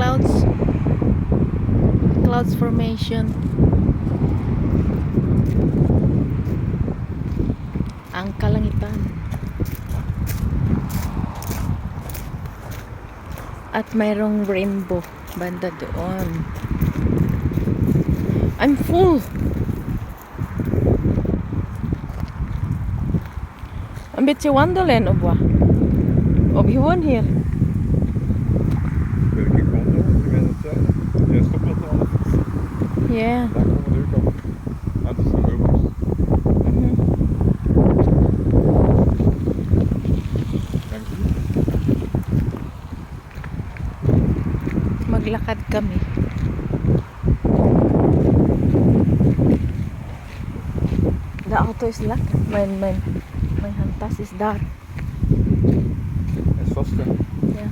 clouds. Clouds formation. Ang kalangitan. At mayroong rainbow banda doon. I'm full. Ang bitsi Wonderland of wa. Of Yeah. Ah, dat is de meubels. Mhm. Dank u. Maglakad kami. The auto is locked. Mijn, mijn, mijn handtas is is vast, hè. Yeah.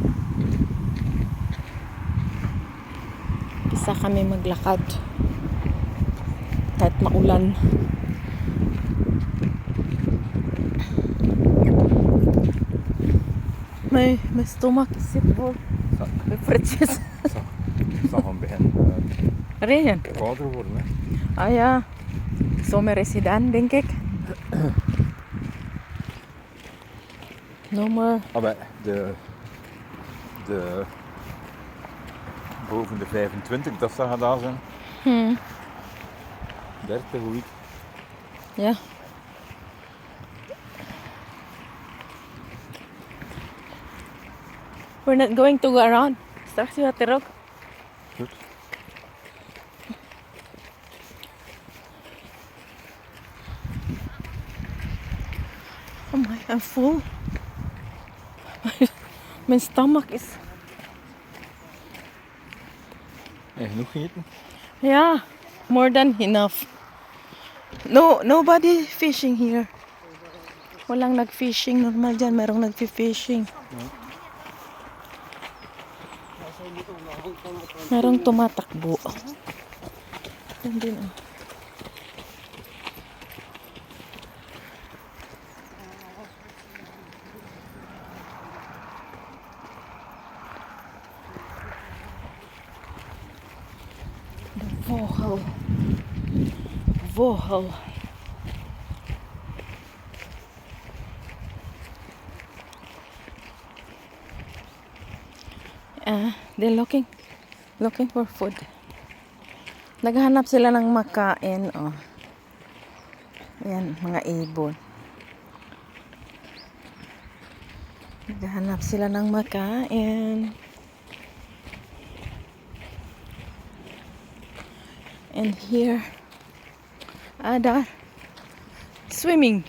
Isa kami maglakad. Maulan. My, my stomach is sick full. Zo. With fridges. Het zal van begin eh, Regen. kouder worden, hè. Ah ja. Zomer is hij dan, denk ik. No more. Ah, bij de, de boven de 25, dat zou gedaan zijn. Hmm. 30 week. Ja. We're not going to go around. Straks yung hatirok. Goed. Oh my, I'm full. My stomach is... En genoeg gegeten? Yeah, more than enough. No, nobody fishing here. Walang nag-fishing. Normal dyan, merong nag-fishing. Merong tumatakbo. Yan din, oh. The Vohel. Vohel. Ah, they're looking looking for food. Naghahanap sila ng makain, oh. Ayan, mga ibon. Naghahanap sila ng makain. And here, ada swimming.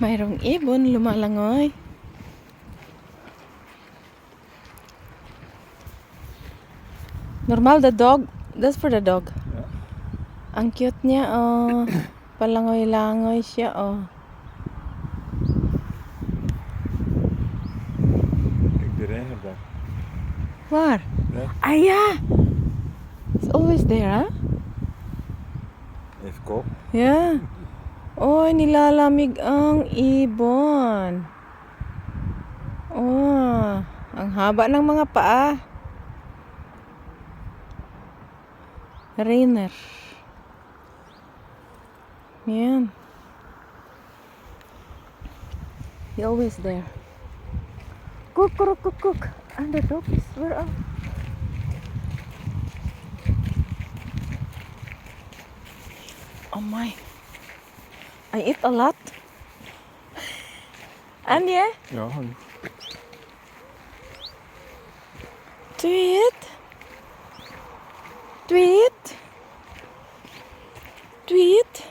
Mayroong ibon lumalangoy. Normal the dog. That's for the dog. Ja. Ang cute niya, oh. Palangoy-langoy siya, oh. Waar? Ja. Ah, ja! It's always there, huh? Kop. Yeah. Oy, nilalamig ang ibon. Oh, ang haba ng mga paa. Rainer. Yan. He always there. Cook, cook, cook, cook. And the doggies, where are? Oh my. I eat a lot. And yeah, Ja, genoeg. do you eat? Do you eat? Do you eat?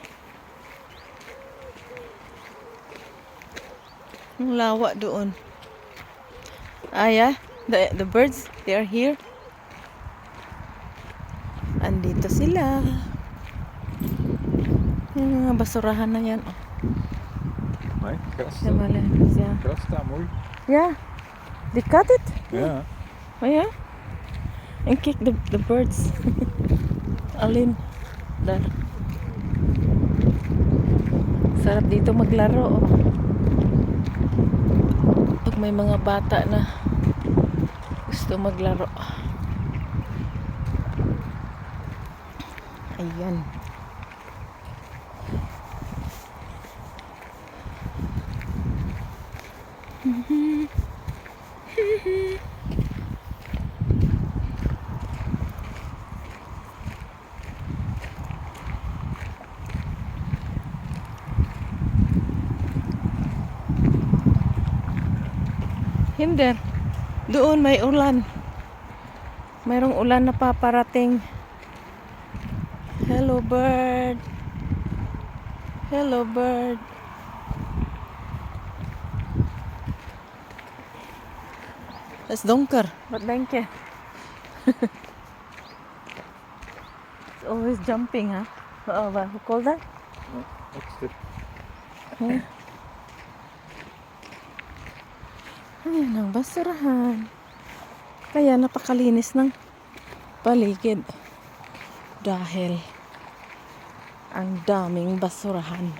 Ang lawa doon. Ah, yeah. The, the birds, they are here. Yung mga basurahan na yan. Oh, Nee, gras. sa malakas, yeah. Gras staat mooi. Yeah. They cut it? Ja. Oh yeah? And kick the, the birds. Alin? Dar. Sarap dito maglaro. Oh. Pag may mga bata na Gusto maglaro. Ayan. Hinder. Doon may ulan. Mayroong ulan na paparating. Hello bird. Hello bird. Het is donker. Wat denk je? It's always jumping, huh? Oh, what, who call that? This? Yeah. Ayan ang basurahan. Kaya napakalinis ng paligid. Dahil ang daming basurahan.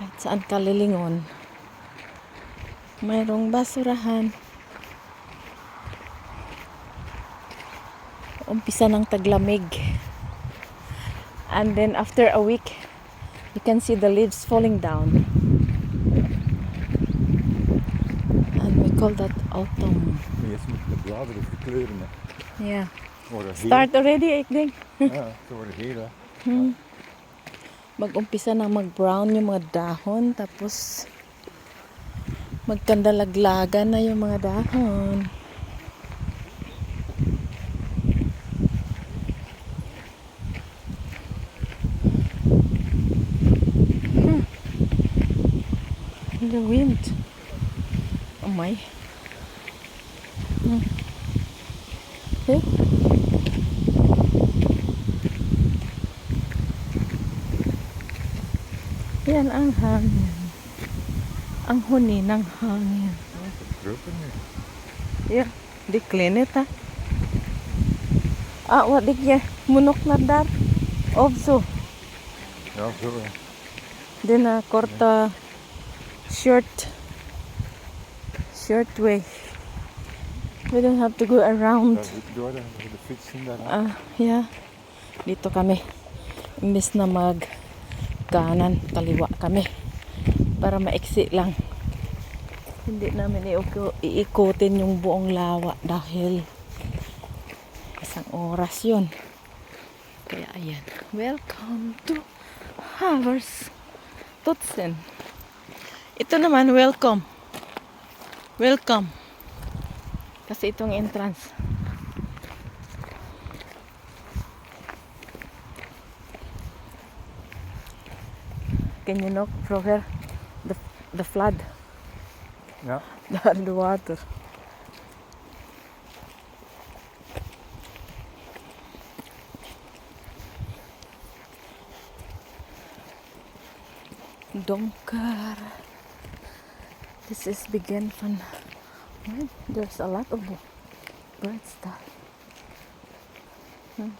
Kahit saan kalilingon, mayroong basurahan. Umpisa ng taglamig. And then after a week, you can see the leaves falling down. And we call that autumn. Eerst moeten de bladeren verkleuren. Geel. Start already, ik denk. Ja, ze worden geel. Hè. Mag-umpisa na mag-brown yung mga dahon. Tapos, magkandalaglagan na yung mga dahon. The wind. Oh my. Hmm. Eh? Yan ang hangin. Ang huni ng hangin. Drukken nu. Ja, die kleine ta. Ah, wat ik je munok na daar. Of zo. Ja, zo. Hè. Din a korte short short way. We don't have to go around. Ah, yeah. Dito kami. Imbes na mag kanan, kaliwa kami. Para maiksi lang. Hindi namin iikutin yung buong lawa dahil isang oras yun. Kaya ayan. Welcome to Havers Tutsen. Ito naman, welcome. Welcome. Kasi itong entrance. Can you know, Roger, the, the flood, Ja. the underwater? Donker. This is begin. Well, there's a lot of birds there. Hmm.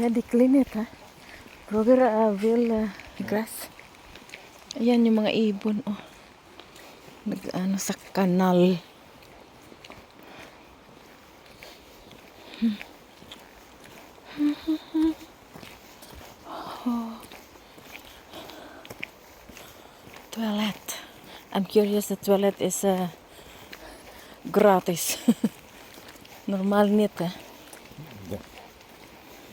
Yeah, they clean it, ha? Roger uh, will uh, grass. Ayan yung mga ibon, oh. Nag, ano, sa kanal. I'm curious, the toilet is uh, gratis. Normaal niet, hè? Ik denk,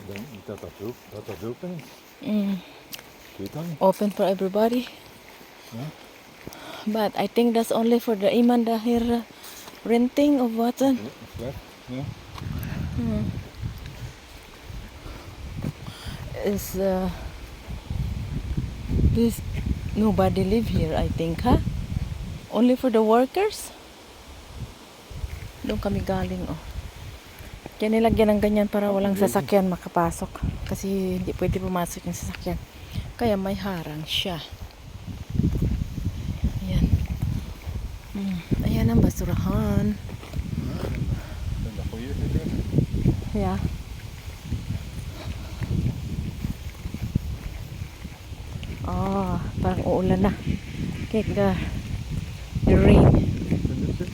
ik denk niet dat dat, op, dat dat open is. Mm. Ik weet dat niet. open for everybody. Yeah. But I think that's only for the iman dahil uh, renting of what? uh, Ja. Ja. Is uh, this nobody live here? I think, huh? Only for the workers. Doon kami galing, oh. Kaya nilagyan ng ganyan para walang sasakyan makapasok. Kasi hindi pwede pumasok yung sasakyan. Kaya may harang siya. Ayan. Mm, ayan ang basurahan. Yeah. Oh, parang maulan na. Kaya the, the rain. Findest it?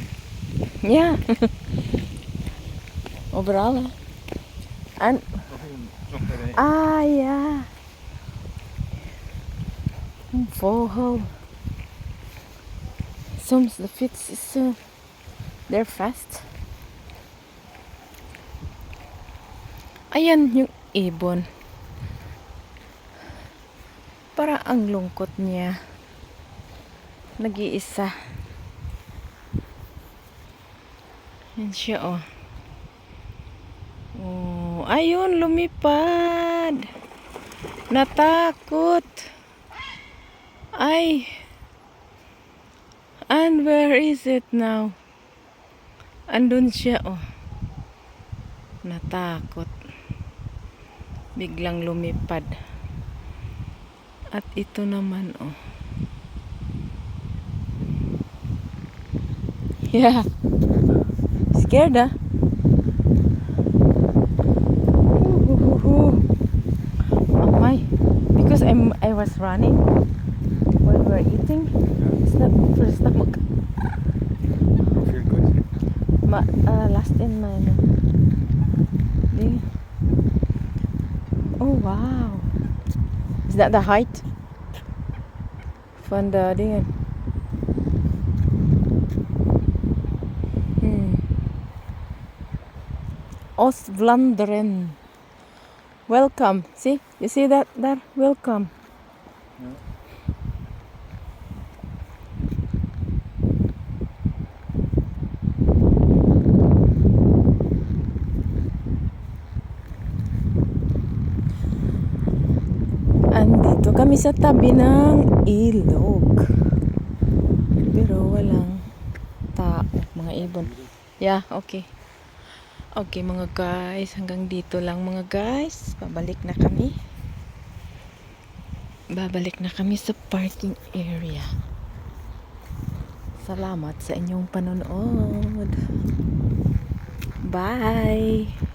Yeah. Overall. ah. And, ah, yeah. Een vogel. Soms de fiets is uh, they're fast. Ayan yung ibon. Para ang lungkot niya. Nag-iisa. Yan siya, oh. Oh, ayun, lumipad. Natakot. Ay. And where is it now? Andun siya, oh. Natakot. Biglang lumipad. At ito naman, oh. Yeah. Scared, ah? Ooh, Oh my. Because I'm I was running while we were eating. It's not for the stomach. Feel good? Ma, uh, last in my. Oh wow. Is that the height? Van de dingen. Oost-Vlaanderen. Welcome. See? You see that there? Welcome. Yeah. Andito kami sa tabi ng ilog. Pero walang tao, mga ibon. Yeah, okay. Okay mga guys, hanggang dito lang mga guys. Babalik na kami. Babalik na kami sa parking area. Salamat sa inyong panonood. Bye!